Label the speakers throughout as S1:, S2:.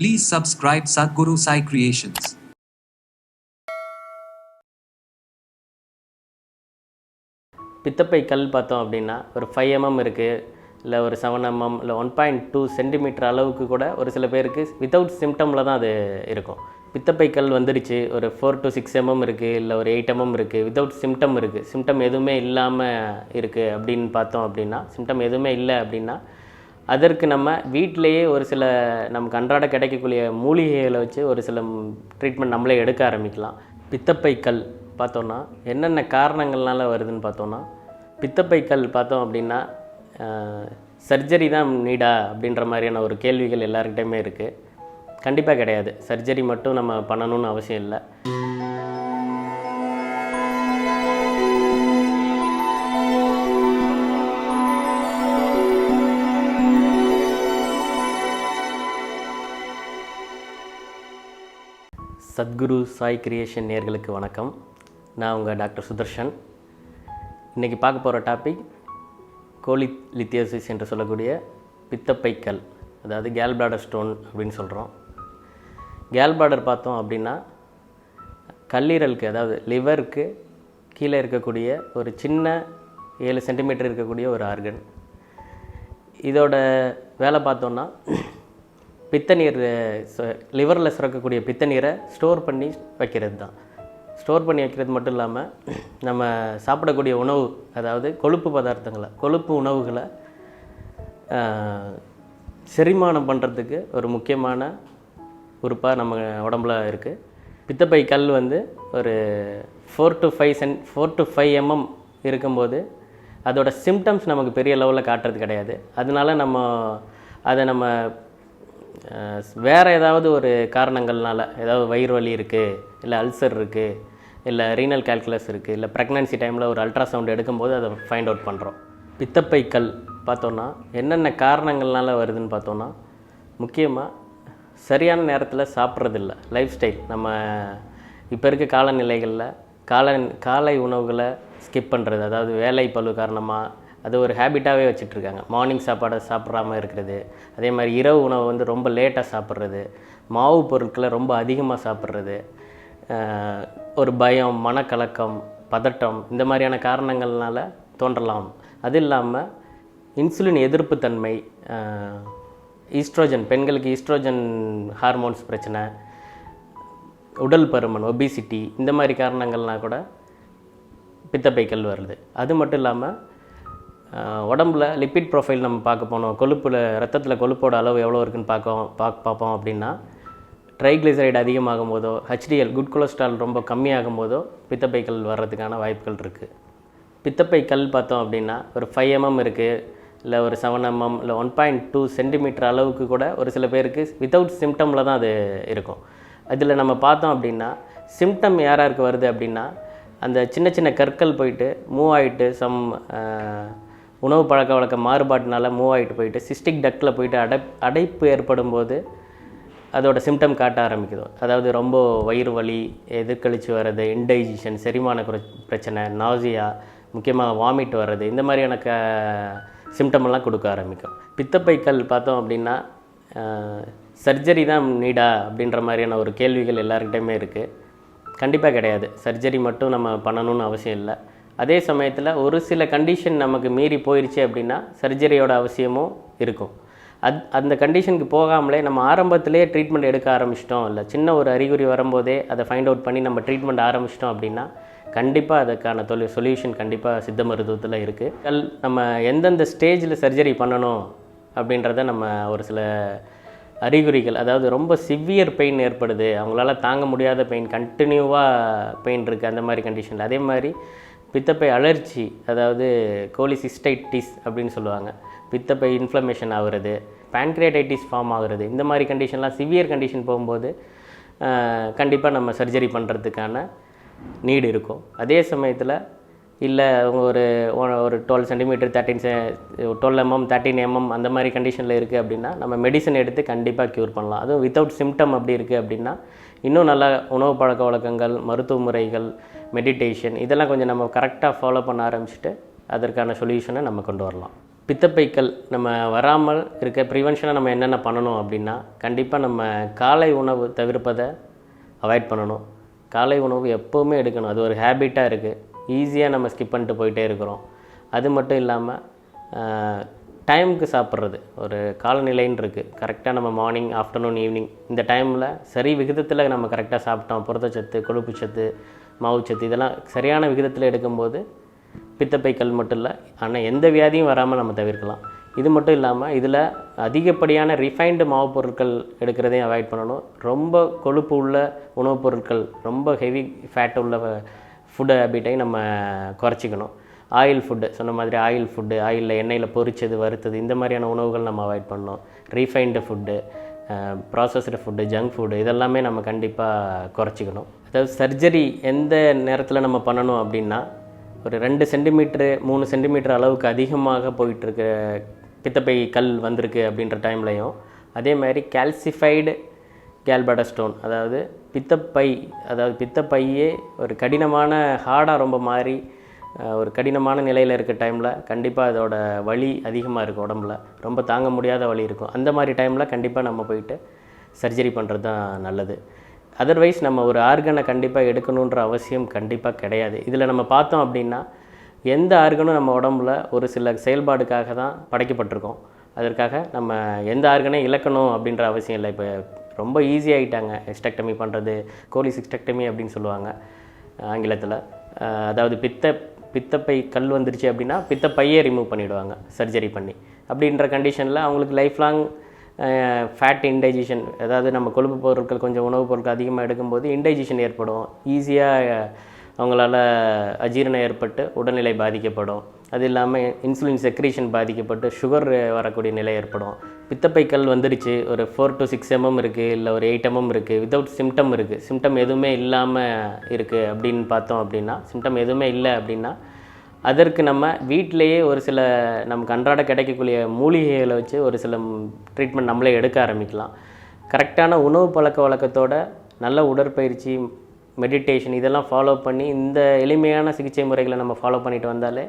S1: Please subscribe Sadhguru Sai Creations.
S2: பித்தப்பை கல் பார்த்தோம் அப்படின்னா ஒரு ஃபைவ் எம்எம் இருக்குது இல்லை ஒரு செவன் எம்எம் இல்லை ஒன் பாயிண்ட் டூ சென்டிமீட்டர் அளவுக்கு கூட ஒரு சில பேருக்கு வித்தவுட் சிம்டமில் தான் அது இருக்கும் பித்தப்பை கல் வந்துடுச்சு ஒரு ஃபோர் டு சிக்ஸ் எம்எம் இருக்குது இல்லை ஒரு எயிட் எம்எம் இருக்குது வித்தவுட் சிம்டம் இருக்குது சிம்டம் எதுவுமே இல்லாமல் இருக்குது அப்படின்னு பார்த்தோம் அப்படின்னா சிம்டம் எதுவுமே இல்லை அப்படின்னா அதற்கு நம்ம வீட்டிலேயே ஒரு சில நமக்கு அன்றாட கிடைக்கக்கூடிய மூலிகைகளை வச்சு ஒரு சில ட்ரீட்மெண்ட் நம்மளே எடுக்க ஆரம்பிக்கலாம். பித்தப்பைக்கல் பார்த்தோன்னா என்னென்ன காரணங்கள்னால வருதுன்னு பார்த்தோன்னா பித்தப்பைக்கல் பார்த்தோம் அப்படின்னா சர்ஜரி தான் நீடா அப்படின்ற மாதிரியான ஒரு கேள்விகள் எல்லாருக்கிட்டையுமே இருக்குது கண்டிப்பாக கிடையாது. சர்ஜரி மட்டும் நம்ம பண்ணணும்னு அவசியம் இல்லை. சத்குரு சாய் கிரியேஷன் நேர்களுக்கு வணக்கம். நான் உங்கள் டாக்டர் சுதர்ஷன். இன்றைக்கி பார்க்க போகிற டாபிக் கோலி லித்தியோசிஸ் என்று சொல்லக்கூடிய பித்தப்பைக்கல் அதாவது கேல்பிளாடர் ஸ்டோன் அப்படின்னு சொல்கிறோம் கேல்பிளாடர் பார்த்தோம் அப்படின்னா கல்லீரலுக்கு அதாவது லிவருக்கு கீழே இருக்கக்கூடிய ஒரு சின்ன ஏழு சென்டிமீட்டர் இருக்கக்கூடிய ஒரு ஆர்கன் இதோட வேலை பார்த்தோன்னா பித்த நீர் லிவரில் சுரக்கக்கூடிய பித்த நீரை ஸ்டோர் பண்ணி வைக்கிறது தான். ஸ்டோர் பண்ணி வைக்கிறது மட்டும் இல்லாமல் நம்ம சாப்பிடக்கூடிய உணவு அதாவது கொழுப்பு பதார்த்தங்களை கொழுப்பு உணவுகளை செரிமானம் பண்ணுறதுக்கு ஒரு முக்கியமான உறுப்பாக நம்ம உடம்புல இருக்குது பித்தப்பை கல் வந்து ஒரு ஃபோர் டு ஃபைவ் சென் ஃபோர் டு ஃபைவ் எம்எம் இருக்கும்போது அதோட சிம்டம்ஸ் நமக்கு பெரிய லெவலில் காட்டுறது கிடையாது. அதனால நம்ம அதை நம்ம வேறு ஏதாவது ஒரு காரணங்கள்னால ஏதாவது வயிறு வலி இருக்குது இல்லை அல்சர் இருக்குது இல்லை ரீனல் கால்குலஸ் இருக்குது இல்லை ப்ரெக்னன்சி டைமில் ஒரு அல்ட்ராசவுண்ட் எடுக்கும்போது அதை ஃபைண்ட் அவுட் பண்ணுறோம் பித்தப்பை கல் பார்த்தோன்னா என்னென்ன காரணங்கள்னால வருதுன்னு பார்த்தோன்னா முக்கியமாக சரியான நேரத்தில் சாப்பிட்றதில்ல லைஃப் ஸ்டைல் நம்ம இப்போ இருக்க காலநிலைகளில் கால காலை உணவுகளை ஸ்கிப் பண்ணுறது அதாவது வேலை பழு காரணமாக அது ஒரு ஹேபிட்டாகவே வச்சுட்ருக்காங்க மார்னிங் சாப்பாடை சாப்பிட்றாம இருக்கிறது. அதே மாதிரி இரவு உணவை வந்து ரொம்ப லேட்டாக சாப்பிட்றது. மாவு பொருட்களை ரொம்ப அதிகமாக சாப்பிட்றது. ஒரு பயம் மனக்கலக்கம் பதட்டம் இந்த மாதிரியான காரணங்கள்னால தோன்றலாம். அது இல்லாமல் இன்சுலின் எதிர்ப்புத்தன்மை ஈஸ்ட்ரோஜன் பெண்களுக்கு ஈஸ்ட்ரோஜன் ஹார்மோன்ஸ் பிரச்சனை உடல் பருமன் ஒபிசிட்டி இந்த மாதிரி காரணங்கள்னால் கூட பித்தப்பைக்கல் வருது. அது மட்டும் இல்லாமல் உடம்புல லிப்பிட் ப்ரொஃபைல் நம்ம பார்க்க போனோம். கொழுப்பில் ரத்தத்தில் கொழுப்போட அளவு எவ்வளோ இருக்குன்னு பார்க்கோம் பார்க்க பார்ப்போம் அப்படின்னா ட்ரைக்ளிசரைடு அதிகமாகும் போதோ ஹெச்டிஎல் குட் கொலஸ்ட்ரால் ரொம்ப கம்மியாகும் போதோ பித்தப்பைக்கல் வர்றதுக்கான வாய்ப்புகள் இருக்குது பித்தப்பை கல் பார்த்தோம் அப்படின்னா ஒரு ஃபைவ் எம்எம் இருக்குது இல்லை ஒரு செவன் எம்எம் இல்லை ஒன் பாயிண்ட் டூ சென்டிமீட்டர் அளவுக்கு கூட ஒரு சில பேருக்கு வித்தவுட் சிம்டமில் தான் அது இருக்கும். அதில் நம்ம பார்த்தோம் அப்படின்னா சிம்டம் யார் யாருக்கு வருது அப்படின்னா அந்த சின்ன சின்ன கற்கள் போயிட்டு மூவ் ஆகிட்டு சம் உணவு பழக்க வழக்க மாறுபாட்டினால மூவ் ஆகிட்டு போயிட்டு சிஸ்டிக் டக்கில் போயிட்டு அடை அடைப்பு ஏற்படும் போது அதோட சிம்டம் காட்ட ஆரம்பிக்குது. அதாவது ரொம்ப வயிறு வலி எதிர்கழிச்சு வர்றது இன்டைஜஷன் செரிமான பிரச்சனை நாசியா முக்கியமாக வாமிட் வர்றது இந்த மாதிரியான க symptom எல்லாம் கொடுக்க ஆரம்பிக்கும். பித்தப்பைக்கல் பார்த்தோம் அப்படின்னா சர்ஜரி தான் நீடா அப்படின்ற மாதிரியான ஒரு கேள்விகள் எல்லாருக்கிட்டையுமே இருக்குது கண்டிப்பாக கிடையாது. சர்ஜரி மட்டும் நம்ம பண்ணணும்னு அவசியம் இல்லை. அதே சமயத்தில் ஒரு சில கண்டிஷன் நமக்கு மீறி போயிடுச்சு அப்படின்னா சர்ஜரியோட அவசியமும் இருக்கும். அத் அந்த கண்டிஷனுக்கு போகாமலே நம்ம ஆரம்பத்திலே ட்ரீட்மெண்ட் எடுக்க ஆரம்பிச்சிட்டோம். இல்லை சின்ன ஒரு அறிகுறி வரும்போதே அதை ஃபைண்ட் அவுட் பண்ணி நம்ம ட்ரீட்மெண்ட் ஆரம்பிச்சிட்டோம் அப்படின்னா கண்டிப்பாக அதுக்கான தொழில் சொல்யூஷன் கண்டிப்பாக சித்த மருத்துவத்தில் இருக்குது கல் நம்ம எந்தெந்த ஸ்டேஜில் சர்ஜரி பண்ணணும் அப்படின்றத நம்ம ஒரு சில அறிகுறிகள் அதாவது ரொம்ப சிவியர் பெயின் ஏற்படுது அவங்களால தாங்க முடியாத பெயின் கண்டினியூவாக பெயின் இருக்குது அந்த மாதிரி கண்டிஷனில் அதே மாதிரி பித்தப்பை அலர்ச்சி அதாவது கோலிசிஸ்டைட்டிஸ் அப்படின்னு சொல்லுவாங்க. பித்தப்பை இன்ஃப்ளமேஷன் ஆகுறது பேன்க்ரியாடைட்டிஸ் ஃபார்ம் ஆகுறது இந்த மாதிரி கண்டிஷன்லாம் சிவியர் கண்டிஷன் போகும்போது கண்டிப்பாக நம்ம சர்ஜரி பண்ணுறதுக்கான நீடு இருக்கும். அதே சமயத்தில் இல்லை அவங்க ஒரு ஒரு டுவெல் சென்டிமீட்டர் தேர்ட்டின் செ டுவெல் எம்எம் தேர்ட்டின் எம்எம் அந்த மாதிரி கண்டிஷனில் இருக்குது அப்படின்னா நம்ம மெடிசன் எடுத்து கண்டிப்பாக க்யூர் பண்ணலாம். அதுவும் வித்தவுட் சிம்டம் அப்படி இருக்குது அப்படின்னா இன்னும் நல்ல உணவு பழக்க வழக்கங்கள் மருத்துவ முறைகள் மெடிடேஷன் இதெல்லாம் கொஞ்சம் நம்ம கரெக்டாக ஃபாலோ பண்ண ஆரம்பிச்சுட்டு அதற்கான சொல்யூஷனை நம்ம கொண்டு வரலாம். பித்தப்பைக்கல் நம்ம வராமல் இருக்க ப்ரிவென்ஷனாக நம்ம என்னென்ன பண்ணணும் அப்படின்னா கண்டிப்பாக நம்ம காலை உணவு தவிர்ப்பதை அவாய்ட் பண்ணணும். காலை உணவு எப்போவுமே எடுக்கணும். அது ஒரு ஹேபிட்டாக இருக்குது ஈஸியாக நம்ம ஸ்கிப் பண்ணிட்டு போயிட்டே இருக்கிறோம். அது மட்டும் இல்லாமல் டைமுக்கு சாப்பிட்றது. ஒரு காலநிலைன்னு இருக்குது கரெக்டாக நம்ம மார்னிங் ஆஃப்டர்நூன் ஈவினிங் இந்த டைமில் சரி விகிதத்தில் நம்ம கரெக்டாக சாப்பிட்டோம். புரதச்சத்து கொழுப்புச்சத்து மாவுச்சத்து இதெல்லாம் சரியான விகிதத்தில் எடுக்கும்போது பித்தப்பை கல் மட்டும் இல்லை ஆனால் எந்த வியாதியும் வராமல் நம்ம தவிர்க்கலாம். இது மட்டும் இல்லாமல் இதில் அதிகப்படியான ரிஃபைன்டு மாவு பொருட்கள் எடுக்கிறதையும் அவாய்ட் பண்ணணும். ரொம்ப கொழுப்பு உள்ள உணவுப் பொருட்கள் ரொம்ப ஹெவி ஃபேட் உள்ள ஃபுட் ஹேபிட்டையும் நம்ம குறைச்சிக்கணும். ஆயில் ஃபுட்டு சொன்ன மாதிரி ஆயில் ஃபுட்டு ஆயிலில் எண்ணெயில் பொரிச்சது வறுத்தது இந்த மாதிரியான உணவுகள் நம்ம அவாய்ட் பண்ணோம் refined food processed food junk food இதெல்லாமே நம்ம கண்டிப்பாக குறைச்சிக்கணும். அதாவது சர்ஜரி எந்த நேரத்தில் நம்ம பண்ணணும் அப்படின்னா ஒரு ரெண்டு சென்டிமீட்ரு மூணு சென்டிமீட்டர் அளவுக்கு அதிகமாக போயிட்டுருக்க பித்தப்பை கல் வந்திருக்கு அப்படின்ற டைம்லையும் அதே மாதிரி கால்சிஃபைடு கேல்படா ஸ்டோன் அதாவது பித்தப்பை அதாவது பித்தப்பையே ஒரு கடினமான ஹார்டாக ரொம்ப மாறி ஒரு கடினமான நிலையில் இருக்க டைமில் கண்டிப்பாக அதோட வலி அதிகமாக இருக்கும் உடம்புல. ரொம்ப தாங்க முடியாத வலி இருக்கும். அந்த மாதிரி டைமில் கண்டிப்பாக நம்ம போயிட்டு சர்ஜரி பண்ணுறது தான் நல்லது. அதர்வைஸ் நம்ம ஒரு ஆர்கனை கண்டிப்பாக எடுக்கணுன்ற அவசியம் கண்டிப்பாக கிடையாது. இதில் நம்ம பார்த்தோம் அப்படின்னா எந்த ஆர்கனும் நம்ம உடம்புல ஒரு சில செயல்பாடுக்காக தான் படைக்கப்பட்டிருக்கோம். அதற்காக நம்ம எந்த ஆர்கனையும் இழக்கணும் அப்படின்ற அவசியம் இல்லை. இப்போ ரொம்ப ஈஸியாகிட்டாங்க எஸ்டெக்டமி பண்ணுறது கோலி சிக்ஸ்டெக்டமி அப்படின்னு சொல்லுவாங்க ஆங்கிலத்தில். அதாவது பித்த பித்தப்பை கல் வந்துருச்சு அப்படின்னா பித்தப்பையே ரிமூவ் பண்ணிவிடுவாங்க சர்ஜரி பண்ணி. அப்படின்ற கண்டிஷனில் அவங்களுக்கு லைஃப் லாங் ஃபேட் இன்டைஜிஷன் அதாவது நம்ம கொழுப்பு பொருட்கள் கொஞ்சம் உணவுப் பொருட்கள் அதிகமாக எடுக்கும்போது இன்டைஜிஷன் ஏற்படும். ஈஸியாக அவங்களால அஜீரணம் ஏற்பட்டு உடல்நிலை பாதிக்கப்படும். அது இல்லாமல் இன்சுலின் செக்ரீஷன் பாதிக்கப்பட்டு சுகர் வரக்கூடிய நிலை ஏற்படும். பித்தப்பை கல் வந்துடுச்சு ஒரு ஃபோர் டு சிக்ஸ் எம்எம் இருக்குது இல்லை ஒரு எயிட் எம்எம் இருக்குது வித்தவுட் சிம்டம் இருக்குது சிம்டம் எதுவுமே இல்லாமல் இருக்குது அப்படின்னு பார்த்தோம் அப்படின்னா சிம்டம் எதுவுமே இல்லை அப்படின்னா அதற்கு நம்ம வீட்டிலையே ஒரு சில நமக்கு அன்றாட கிடைக்கக்கூடிய மூலிகைகளை வச்சு ஒரு சில ட்ரீட்மெண்ட் நம்மளே எடுக்க ஆரம்பிக்கலாம். கரெக்டான உணவு பழக்க வழக்கத்தோட நல்ல உடற்பயிற்சி மெடிடேஷன் இதெல்லாம் ஃபாலோ பண்ணி இந்த எளிமையான சிகிச்சை முறைகளை நம்ம ஃபாலோ பண்ணிட்டு வந்தாலே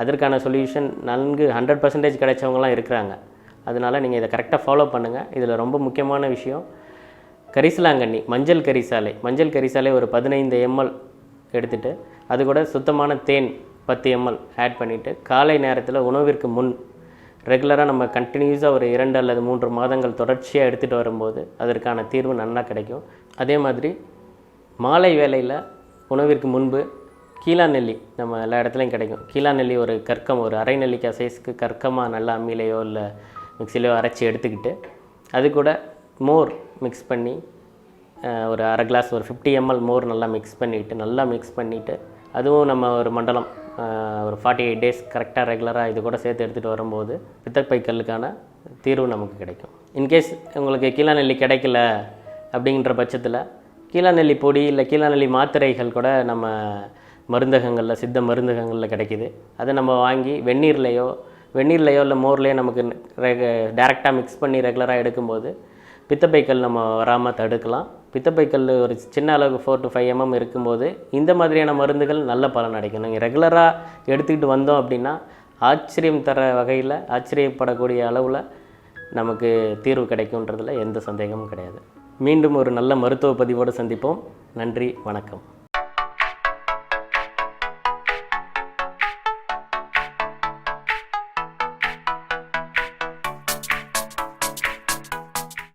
S2: அதற்கான சொல்யூஷன் நன்கு ஹண்ட்ரட் பர்சன்டேஜ் கிடைச்சவங்களாம் இருக்கிறாங்க. அதனால் நீங்கள் இதை கரெக்டாக ஃபாலோ பண்ணுங்கள் இதில் ரொம்ப முக்கியமான விஷயம் கரிசலாங்கண்ணி மஞ்சள் கரிசாலை. மஞ்சள் கரிசாலை ஒரு பதினைந்து எம்எல் எடுத்துகிட்டு அது கூட சுத்தமான தேன் பத்து எம்எல் ஆட் பண்ணிவிட்டு காலை நேரத்தில் உணவிற்கு முன் ரெகுலராக நம்ம கண்டினியூஸாக ஒரு இரண்டு அல்லது மூன்று மாதங்கள் தொடர்ச்சியாக எடுத்துகிட்டு வரும்போது அதற்கான தீர்வு நல்லா கிடைக்கும். அதே மாதிரி மாலை வேளையில் உணவிற்கு முன்பு கீழா நெல்லி நம்ம எல்லா இடத்துலையும் கிடைக்கும். கீழா நெல்லி ஒரு கற்கம் ஒரு அரை நெல்லிக்காய் சைஸ்க்கு கற்கமாக நல்லா அம்மிலையோ இல்லை மிக்சிலையோ அரைச்சி எடுத்துக்கிட்டு அது கூட மோர் மிக்ஸ் பண்ணி ஒரு அரை கிளாஸ் ஒரு ஃபிஃப்டி எம்எல் மோர் நல்லா மிக்ஸ் பண்ணிவிட்டு நல்லா மிக்ஸ் பண்ணிவிட்டு அதுவும் நம்ம ஒரு மண்டலம் ஒரு ஃபார்ட்டி எயிட் டேஸ் கரெக்டாக ரெகுலராக இது கூட சேர்த்து எடுத்துகிட்டு வரும்போது பித்தப்பை கல்லுக்கான தீர்வு நமக்கு கிடைக்கும். இன்கேஸ் உங்களுக்கு கீழா நெல்லி கிடைக்கல அப்படிங்கிற பட்சத்தில் கீழாநெல்லி பொடி இல்லை கீழாநெல்லி மாத்திரைகள் கூட நம்ம மருந்தகங்களில் சித்த மருந்தகங்களில் கிடைக்குது. அதை நம்ம வாங்கி வெந்நீர்லையோ வெந்நீர்லையோ இல்லை மோர்லேயோ நமக்கு ரெக டேரெக்டாக மிக்ஸ் பண்ணி ரெகுலராக எடுக்கும்போது பித்தப்பைக்கல் நம்ம வராமல் தடுக்கலாம். பித்தப்பைக்கல் ஒரு சின்ன அளவுக்கு ஃபோர் டு ஃபைவ் எம்எம் இருக்கும்போது இந்த மாதிரியான மருந்துகள் நல்ல பலன் அடைக்கும். நீங்கள் ரெகுலராக எடுத்துக்கிட்டு வந்தோம் அப்படின்னா ஆச்சரியம் தர வகையில் ஆச்சரியப்படக்கூடிய அளவில் நமக்கு தீர்வு கிடைக்குன்றதில் எந்த சந்தேகமும் கிடையாது. மீண்டும் ஒரு நல்ல மருத்துவ பதிவோடு சந்திப்போம். நன்றி வணக்கம்.